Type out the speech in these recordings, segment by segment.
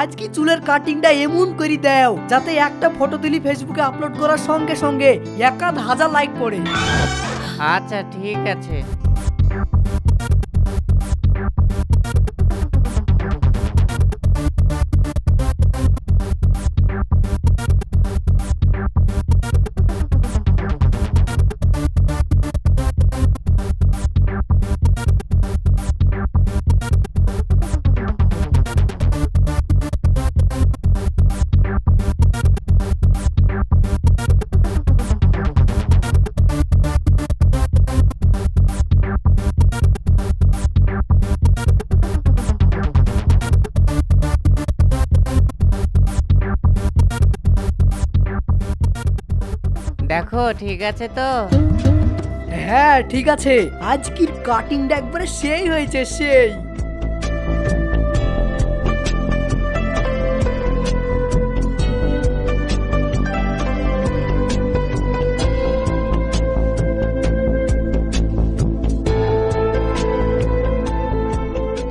ভাই আজ কি চুলের কাটিংটা এমন করি দাও, যাতে একটা ফটো তুলি ফেসবুকে আপলোড করার সঙ্গে সঙ্গে একাধ হাজার লাইক পড়ে। আচ্ছা ঠিক আছে। ঠিক আছে তো? হ্যাঁ ঠিক আছে। আজকের কাটিংটা একবারে সেই হয়েছে সেই।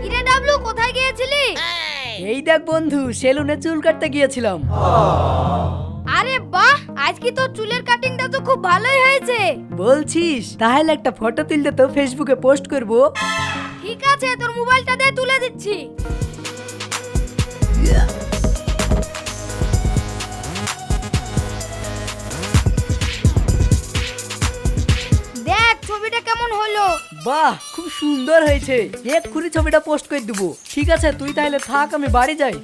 কিরে ডাবলু কোথায় গিয়েছিলি? এই দেখ বন্ধু সেলুনে চুল কাটতে গিয়েছিলাম। আজকে তোর চুলের কাটিংটা তো খুব ভালোই হয়েছে। বলছিস? তাহলে একটা ফটো তুলতে তো ফেসবুকে পোস্ট করব। ঠিক আছে তোর মোবাইলটা দিয়ে তুলে দিচ্ছি। দেখ ছবিটা কেমন হলো। বাহ খুব সুন্দর হয়েছে। এক্ষুনি ছবিটা পোস্ট করে দেবো। ঠিক আছে তুই তাহলে থাক আমি বাড়ি যাই।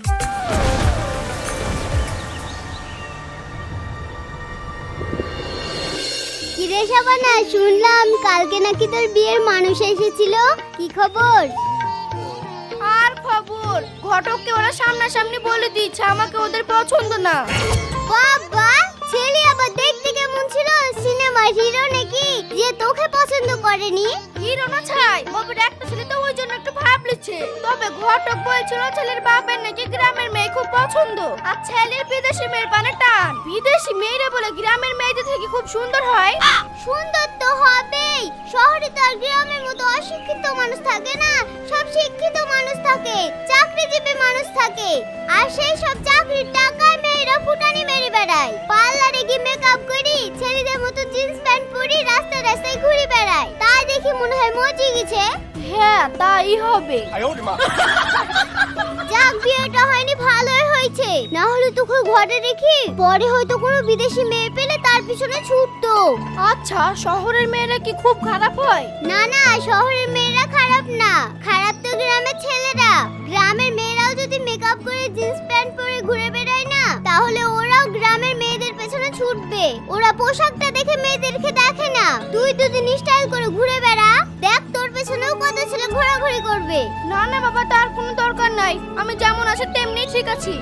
কিরে শাবানা শুনলাম কালকে নাকি তোর বিয়ের মানুষ এসেছিল। কি খবর? আর খবর? ঘটককে ওরা সামনাসামনি বলে দিচ্ছে আমাকে ওদের পছন্দ না। বাবা দেখতে কেমন ছিল সিনেমার হিরো নাকি যে তোকে পছন্দ করেনি? হিরো না ছাই বাবার একটা ছেলে তো ওই জন্য একটু ভাব লিচ্ছে তবে ঘটক বলছিল ছেলের বাপের নাকি গ্রামের মেয়ে খুব পছন্দ। আর ছেলের বিদেশি মেয়ের পানে টান। বিদেশি মেয়েরা বলে গ্রামের মেয়েদের থেকে খুব সুন্দর হয়। সুন্দর তো হবেই। শহরে তো আর গ্রামের মতো অশিক্ষিত মানুষ থাকে না। সব শিক্ষিত মানুষ থাকে চাকরিজীবী মানুষ থাকে। আর সেই সব চাকরির টাকায় মেয়েরা ফুটানি মেরে বেড়ায়। পার্লারে গিয়ে মেকআপ করি ছেলেদের মতো জিন্স প্যান্ট পরি রাস্তায় রাস্তায় ঘুরে বেড়ায়। তাই দেখি মনে হয় মজে গেছে। হ্যাঁ তাই হবে। যাক বিয়েটা হয়নি ভালোই হয়েছে। না হলে তোকে ঘরে রেখি পরে হয়তো কোনো বিদেশি মেয়ে পেলে তার পিছনে ছুটতো। আচ্ছা শহরের মেয়েরা কি খুব খারাপ হয়? না না শহরের মেয়েরা খারাপ না। খারাপ তো গ্রামের ছেলেরা। গ্রামের মেয়েরাও যদি মেকআপ করে জিন্স প্যান্ট পরে ঘুরে বেড়ায় তাহলে ওরাও গ্রামের মেয়েদের পেছনে ছুটবে। ওরা পোশাকটা দেখে মেয়েদেরকে দেখে না। তুই দুদিন স্টাইল করে ঘুরে বেড়া। দেখ তোর পেছনেও কত ছেলে ঘোরাঘুরি করবে। না না বাবা, তার কোনো দরকার নাই। আমি যেমন আছি, তেমনি ঠিক আছি।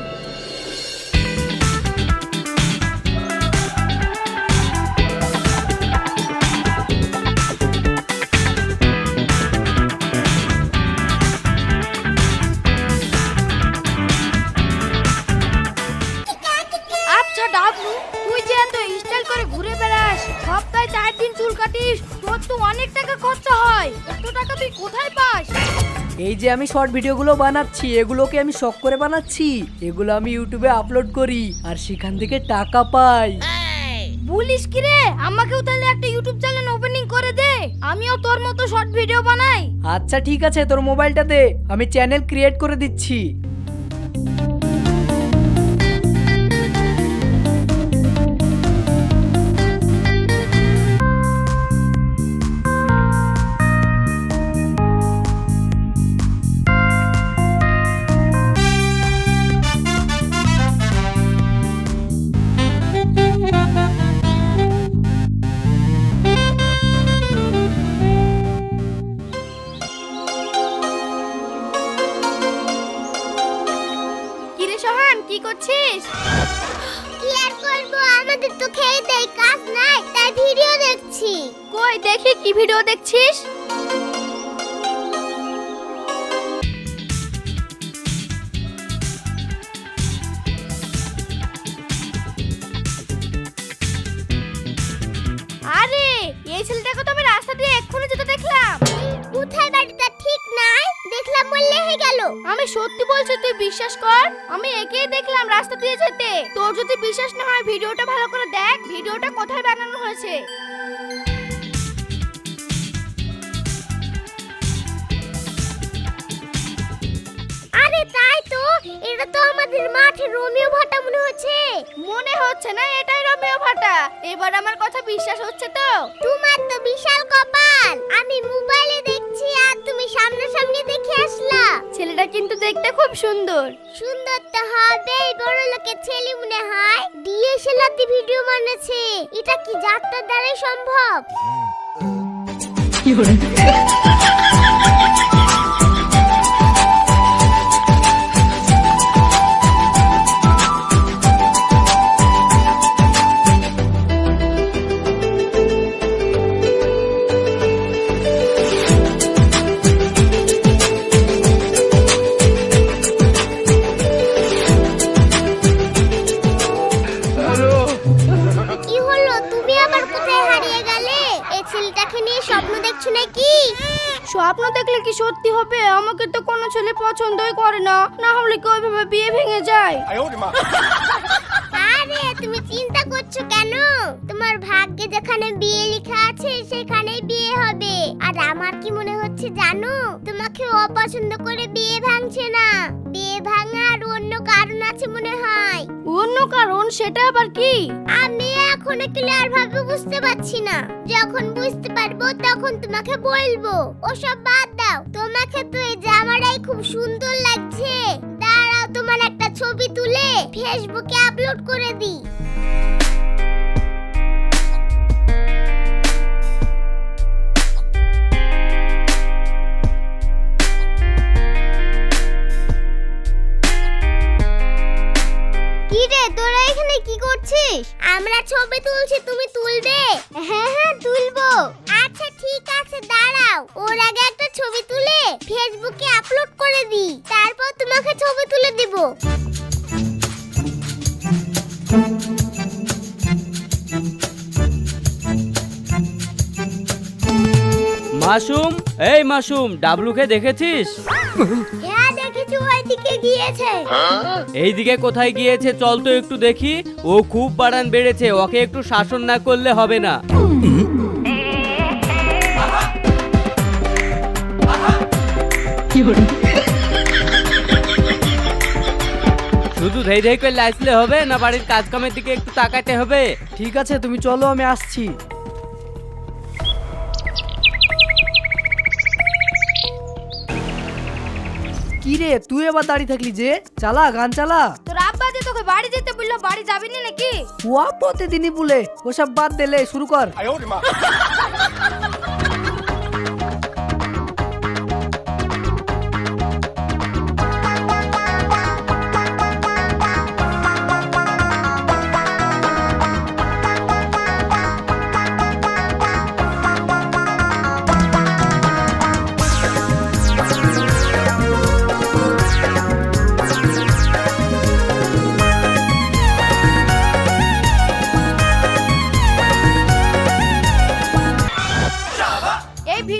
অনেক টাকা খরচ হয়। এত টাকা তুই কোথায় পাস? এই যে আমি শর্ট ভিডিওগুলো বানাচ্ছি এগুলোকে আমি শখ করে বানাচ্ছি এগুলো আমি ইউটিউবে আপলোড করি আর সেখান থেকে টাকা পাই। বলিস কি রে? আমাকেও তাহলে একটা ইউটিউব চ্যানেল ওপেনিং করে দে। আমিও তোর মতো শর্ট ভিডিও বানাই। আচ্ছা ঠিক আছে তোর মোবাইলটা দে। আমি চ্যানেল ক্রিয়েট করে দিচ্ছি। দেখছিস আরে এই ছেলেটাকে তো আমি রাস্তা দিয়ে এক্ষুনি যেতে দেখলাম। কোথায় বাড়িটা? ঠিক নাই। দেখলাম বললে গেল। আমি সত্যি বলছি তুই বিশ্বাস কর আমি একেই দেখলাম রাস্তা দিয়ে যেতে। তোর যদি বিশ্বাস না হয় ভিডিওটা ভালো করে দেখ ভিডিওটা কোথায় বানানো হয়েছে। এটা তো আমাদের মাঠে রোমিও ভাটা মনে হচ্ছে। মনে হচ্ছে না এটাই রমেও ভাটা। এবার আমার কথা বিশ্বাস হচ্ছে তো? তোমার তো বিশাল কপাল। আমি মোবাইলে দেখছি আর তুমি সামনাসামনি দেখে আসলা। ছেলেটা কিন্তু দেখতে খুব সুন্দর। সুন্দর তো হবেই বড় লোকের ছেলে মনে হয়। ডিএসএলআর দিয়ে ভিডিও বানাচ্ছে। এটা কি যাত্রার দ্বারাই সম্ভব? কি আছে সেখানেই বিয়ে হবে। আর আমার কি মনে হচ্ছে জানো? তোমাকে অপছন্দ করে বিয়ে ভাঙছে না। বিয়ে ভাঙার অন্য কারণ আছে মনে হয়। অন্য কারণ? সেটা আবার কি? আমি এখনও ক্লিয়ার ভাবে বুঝতে পারছি না। যখন বুঝতে পারব তখন তোমাকে বলব। ওসব বাদ দাও। তোমাকে তো এই জামাটাই খুব সুন্দর লাগছে। দাঁড়াও তোমার একটা ছবি তুলে ফেসবুকে আপলোড করে দিই। আমরা ছবি তুলছি তুমি তুলবে? হ্যাঁ হ্যাঁ তুলবো। আচ্ছা ঠিক আছে দাঁড়াও। ওর আগে একটা ছবি তুলে ফেসবুকে আপলোড করে দিই। তারপর তোমাকে ছবি তুলে দিব। মাসুম এই মাসুম ডাবলুকে দেখেছিস? গিয়েছে। এইদিকে কোথায় গিয়েছে চল তো একটু দেখি। ও খুব বাড়ান বেড়েছে ওকে একটু শাসন না করলে হবে না। শুধু ধেই ধেই করে লাইসলে হবে না বাড়ির কাজ কামের দিকে একটু তাকাতে হবে? ঠিক আছে তুমি চলো আমি আসছি। কি রে? তুই এবার দাঁড়িয়ে থাকলি যে। চালা গান চালা। তোর আব্বা যে তোকে বাড়ি যেতে বলল বাড়ি যাবি না নাকি? ও প্রতিদিনই বলে ওসব বাদ দিলে শুরু কর।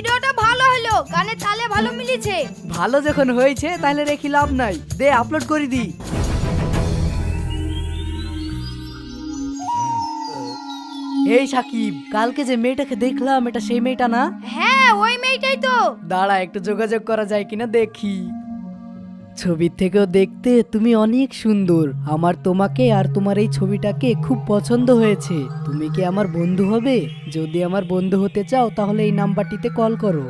ভিডিওটা ভালো হলো গানের তালে ভালো মিলেছে। ভালো যখন হয়েছে তাহলে রেখি লাভ নাই। দে আপলোড করে দি এই সাকিব কালকে যে মেয়েটাকে দেখলাম এটা সেই মেয়েটা না? হ্যাঁ ওই মেয়েটাই তো। দাঁড়া একটু যোগাযোগ করা যায় কিনা দেখি। ছবির থেকেও দেখতে তুমি অনেক সুন্দর। আমার তোমাকে আর তোমার এই ছবিটাকে খুব পছন্দ হয়েছে। তুমি কি আমার বন্ধু হবে? যদি আমার বন্ধু হতে চাও তাহলে এই নাম্বারটিতে কল করো।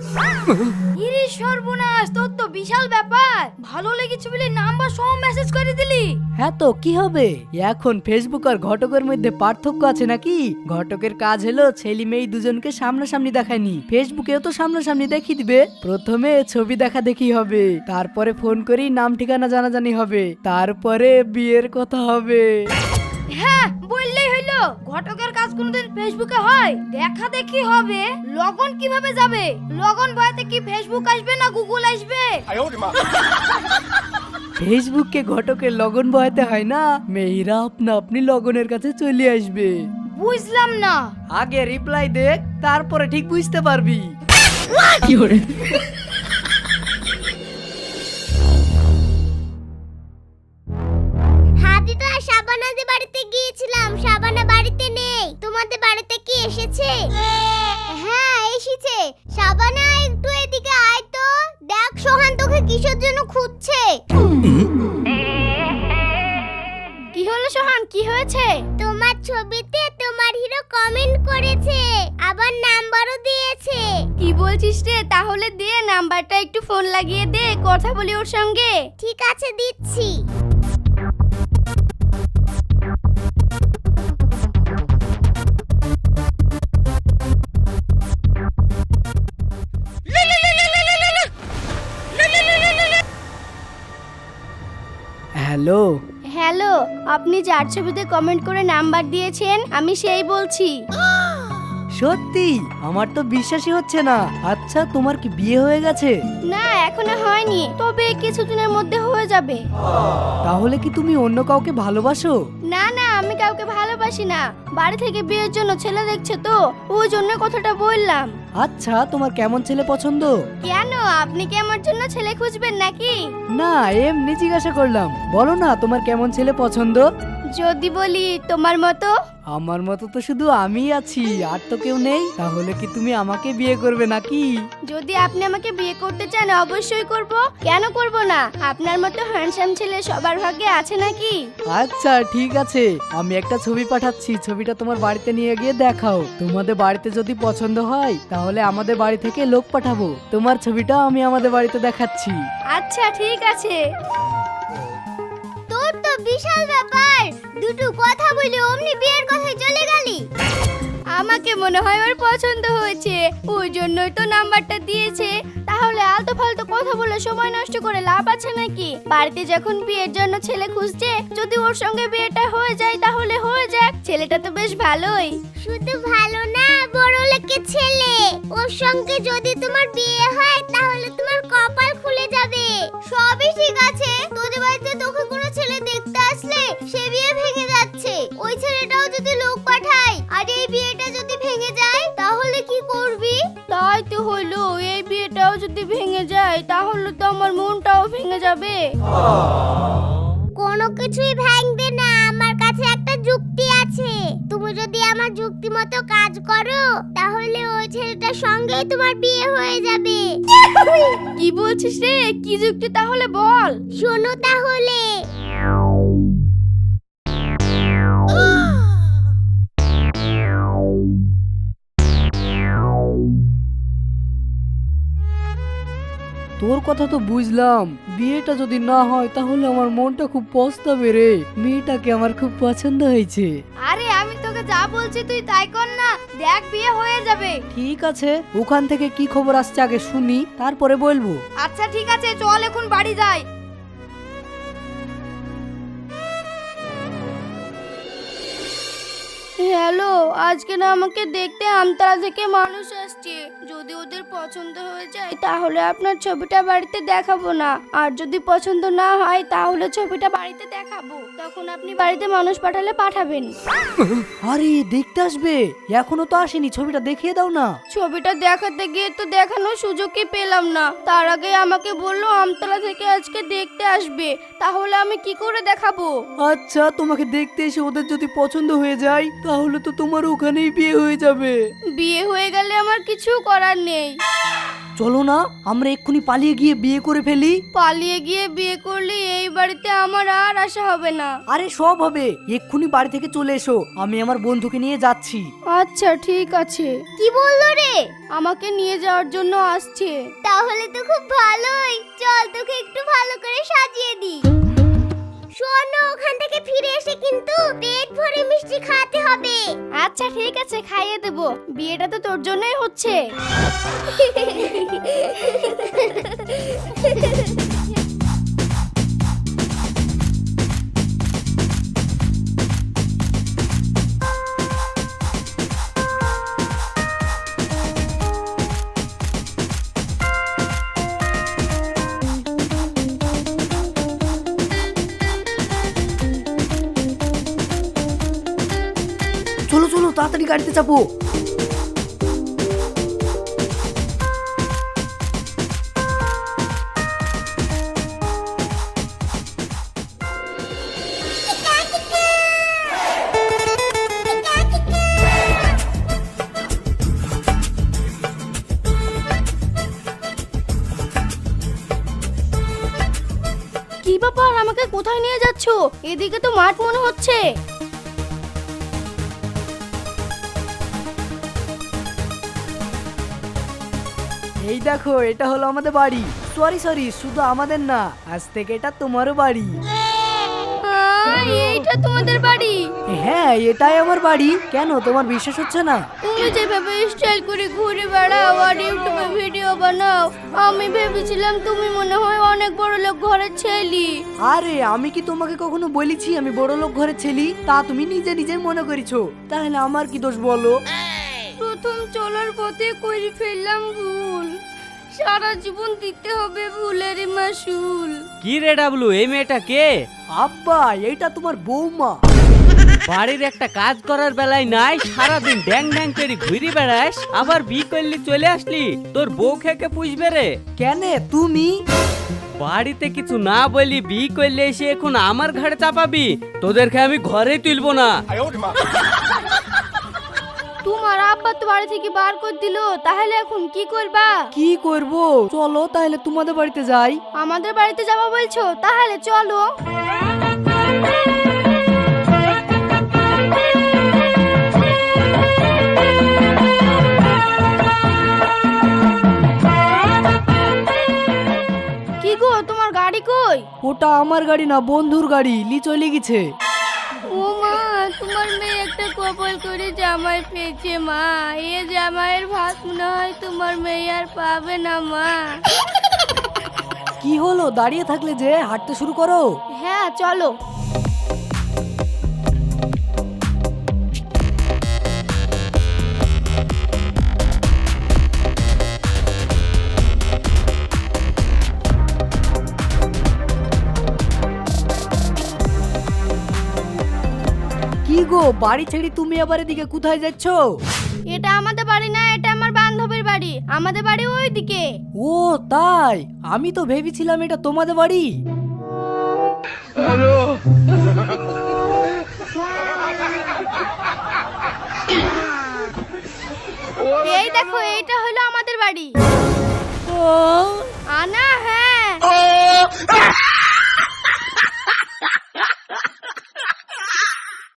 ইরে সর্বনাশ তোর তো বিশাল ব্যাপার। ভালো লেগেছে বলে নাম্বার সহ মেসেজ করে দিলি। হ্যাঁ তো কি হবে? এখন ফেসবুক আর ঘটকের মধ্যে পার্থক্য আছে নাকি? ঘটকের কাজ হলো ছেলে মেয়ে দুজনকে সামনাসামনি দেখায়নি। ফেসবুকেও তো সামনাসামনি দেখিয়ে দিবে। প্রথমে ছবি দেখা দেখি হবে। তারপরে ফোন করেই নাম ঠিকানা জানাজানি হবে। তারপরে বিয়ের কথা হবে। হ্যাঁ বললেই হইল ঘটকের কাজ কোনোদিন ফেসবুকে হয়? দেখা দেখি হবে। লগন কীভাবে যাবে? লগন বয়াতে কি ফেসবুক আসবে না গুগল আসবে? ফেসবুককে ঘটকের লগন বয়াতে হয় না? মেয়েরা আপনা আপনি লগনের কাছে চলে আসবে। বুঝলাম না। আগে রিপ্লাই দেখ তারপরে ঠিক বুঝতে পারবি। শাবানা একটু এদিকে আয় তো। দেখ সোহান তোকে কিসের জন্য খুঁজছে? কি হলো সোহান? কি হয়েছে? তোমার ছবিতে তোমার হিরো কমেন্ট করেছে আবার নাম্বারও দিয়েছে। কি বলছিস রে? তাহলে দে নাম্বারটা একটু ফোন লাগিয়ে দে কথা বলি ওর সঙ্গে। ঠিক আছে দিচ্ছি। হ্যালো? হ্যালো আপনি যার ছবিতে কমেন্ট করে নাম্বার দিয়েছেন আমি সেই বলছি। সত্যি? আমার তো বিশ্বাসই হচ্ছে না। আচ্ছা তোমার কি বিয়ে হয়ে গেছে? না এখনও হয়নি। তবে কিছুদিনের মধ্যে হয়ে যাবে। তাহলে কি তুমি অন্য কাউকে ভালোবাসো? না না আমি কাউকে ভালোবাসি না। বাড়ি থেকে বিয়ের জন্য ছেলে দেখছে তো ওই জন্য কথাটা বললাম। আচ্ছা তোমার কেমন ছেলে পছন্দ? কেন? আপনি কি আমার জন্য ছেলে খুঁজবেন নাকি? না এমনি জিজ্ঞাসা করলাম। বলো না তোমার কেমন ছেলে পছন্দ? যদি বলি তোমার মতো? আমার মতো তো শুধু আমি আছি আর তো কেউ নেই। তাহলে কি তুমি আমাকে বিয়ে করবে নাকি? যদি আপনি আমাকে বিয়ে করতে চান অবশ্যই করব। কেন করব না? আপনার মতো হ্যান্ডসাম ছেলে সবার ভাগ্যে আছে নাকি? আচ্ছা ঠিক আছে। আমি একটা ছবি পাঠাচ্ছি ছবিটা তোমার বাড়িতে নিয়ে গিয়ে দেখাও। তোমাদের বাড়িতে যদি পছন্দ হয় তাহলে আমাদের বাড়ি থেকে লোক পাঠাবো। তোমার ছবিটা আমি আমাদের বাড়িতে দেখাচ্ছি। আচ্ছা ঠিক আছে। তো বিশাল ব্যাপার। দুটো কথা বলে অমনি বিয়ের কথায় চলে গেলি। আমাকে মনে হয় ওর পছন্দ হয়েছে। ওই জন্যই তো নাম্বারটা দিয়েছে। তাহলে আলতো ফালতু কথা বলে সময় নষ্ট করে লাভ আছে নাকি? বাড়িতে যখন বিয়ের জন্য ছেলে খুঁজছে যদি ওর সঙ্গে বিয়েটা হয়ে যায় তাহলে হয়ে যাক। ছেলেটা তো বেশ ভালোই। শুধু ভালো না বড় লোকের ছেলে। ওর সঙ্গে যদি তোমার বিয়ে হয় তাহলে তোমার কপাল খুলে যাবে। সবই ঠিক আছে। আর এই বিয়েটা যদি ভেঙে যায় তাহলে কি করবি? তাই তো হলো এই বিয়েটাও যদি ভেঙে যায় তাহলে তো আমার মনটাও ভেঙে যাবে। কোনো কিছুই ভাঙবে না আমার কাছে একটা যুক্তি আছে। তুমি যদি আমার যুক্তি মতো কাজ করো তাহলে ওই ছেলেটার সঙ্গেই তোমার বিয়ে হয়ে যাবে। কি বলছিস রে? কি যুক্তি তাহলে বল। শোনো তাহলে তোর কথা তো বুঝলাম। বিয়েটা যদি না হয় তাহলে আমার মনটা খুব পস্তাবে রে। মেয়েটাকে আমার খুব পছন্দ হয়েছে। আরে আমি তোকে যা বলছি তুই তাই কর না। দেখ বিয়ে হয়ে যাবে। ঠিক আছে ওখান থেকে কি খবর আসছে আগে শুনি তারপরে বলব। আচ্ছা ঠিক আছে চল এখন বাড়ি যাই। হ্যালো আজকে না আমাকে দেখতে আমতলা থেকে মানুষ আসছে। যদি ওদের পছন্দ হয়ে যায় তাহলে আপনার ছবিটা বাড়িতে দেখাবো না। আর যদি পছন্দ না হয় তাহলে ছবিটা বাড়িতে দেখাবো। তখন আপনি বাড়িতে মানুষ পাঠালে পাঠাবেন। আরে দেখতে আসবে। এখনও তো আসেনি ছবিটা দেখিয়ে দাও না। ছবিটা দেখাতে গিয়ে তো দেখানোর সুযোগই পেলাম না। তার আগে আমাকে বলল আমতলা থেকে আজকে দেখতে আসবে। তাহলে আমি কি করে দেখাবো? আচ্ছা তোমাকে দেখতে এসে ওদের যদি পছন্দ হয়ে যায় তাহলে তো তোমার ওখানেই বিয়ে হয়ে যাবে। বিয়ে হয়ে গেলে আমার কিছু করার নেই। চলো না আমরা এক্ষুনি পালিয়ে গিয়ে বিয়ে করে ফেলি। পালিয়ে গিয়ে বিয়ে করলে এই বাড়িতে আমার আর আশা হবে না। আরে সব হবে এক্ষুনি বাড়ি থেকে চলে এসো আমি আমার বন্ধুকে নিয়ে যাচ্ছি। আচ্ছা ঠিক আছে। কি বলল রে? আমাকে নিয়ে যাওয়ার জন্য আসছে। তাহলে তো খুব ভালোই। চল তোকে একটু ভালো করে সাজিয়ে দি শোনো ওখান থেকে ফিরে এসে কিন্তু পেট ভরে মিষ্টি খাতে হবে। আচ্ছা ঠিক আছে খাইয়ে দেবো। বিয়েটা তো তোর জন্যই হচ্ছে। গাড়িতে চাপো কি ব্যাপার? আমাকে কোথায় নিয়ে যাচ্ছ? এদিকে তো মাঠ মনে হচ্ছে। এই দেখো এটা হলো আমাদের বাড়ি। সরি সরি শুধু আমাদের না আজ থেকে এটা তোমারও বাড়ি। এইটা তোমাদের বাড়ি? হ্যাঁ এটাই আমার বাড়ি। কেন তোমার বিশ্বাস হচ্ছে না? তুমি যেভাবে স্টাইল করে ঘুরে বেড়াও আর ইউটিউবে ভিডিও বানাও আমি ভেবেছিলাম তুমি মনে হয় অনেক বড় লোক ঘরের ছেলে। আরে আমি কি তোমাকে কখনো বলেছি আমি বড় লোক ঘরের ছেলি? তা তুমি নিজে নিজে মনে করেছ। তাহলে আমার কি দোষ বলো? প্রথম চলার পথে করে ফেললাম ভুল। সারা জীবন দিতে হবে ভুলের মাসুল। কি রে ডাবলু এই মেয়েটা কে? আব্বা এইটা তোমার বৌমা। বাড়ির একটা কাজ করার বেলায় নাই সারাদিন ড্যাং ড্যাং করে ঘুরি বেড়াস আবার বি করলি চলে আসলি তোর বউ খেকে পুষবে রে। কেনে তুমি? বাড়িতে কিছু না বলি বি করলে এসে এখন আমার ঘাড়ে চাপাবি তোদেরকে আমি ঘরে তুলবো না। তোমার আব্বা তো বাড়ি থেকে বার করে দিল তাহলে এখন কি করবা? কি করব? চলো তাহলে তোমাদের বাড়িতে যাই। আমাদের বাড়িতে যাবা বলছো? তাহলে চলো। কি গো তোমার গাড়ি কই? ওটা আমার গাড়ি না বন্ধুর গাড়ি লি চলে গেছে। ও মা তোমার মেয়ে একটা কপাল করে জামাই পেয়েছে মা। এ জামাইয়ের ভাত মনে হয় তোমার মেয়ে আর পাবে না মা। কি হলো? দাঁড়িয়ে থাকলে যে হাঁটতে শুরু করো। হ্যাঁ চলো। কি গো বাড়ি ছেড়ে তুমি আবার এদিকে কোথায় যাচ্ছ? এটা আমাদের বাড়ি না এটা আমার বান্ধবীর বাড়ি। আমাদের বাড়ি ওইদিকে। ও তাই? আমি তো ভেবেছিলাম এটা তোমাদের বাড়ি। এই দেখো এইটা হলো আমাদের বাড়ি। ও। আনা হ্যাঁ।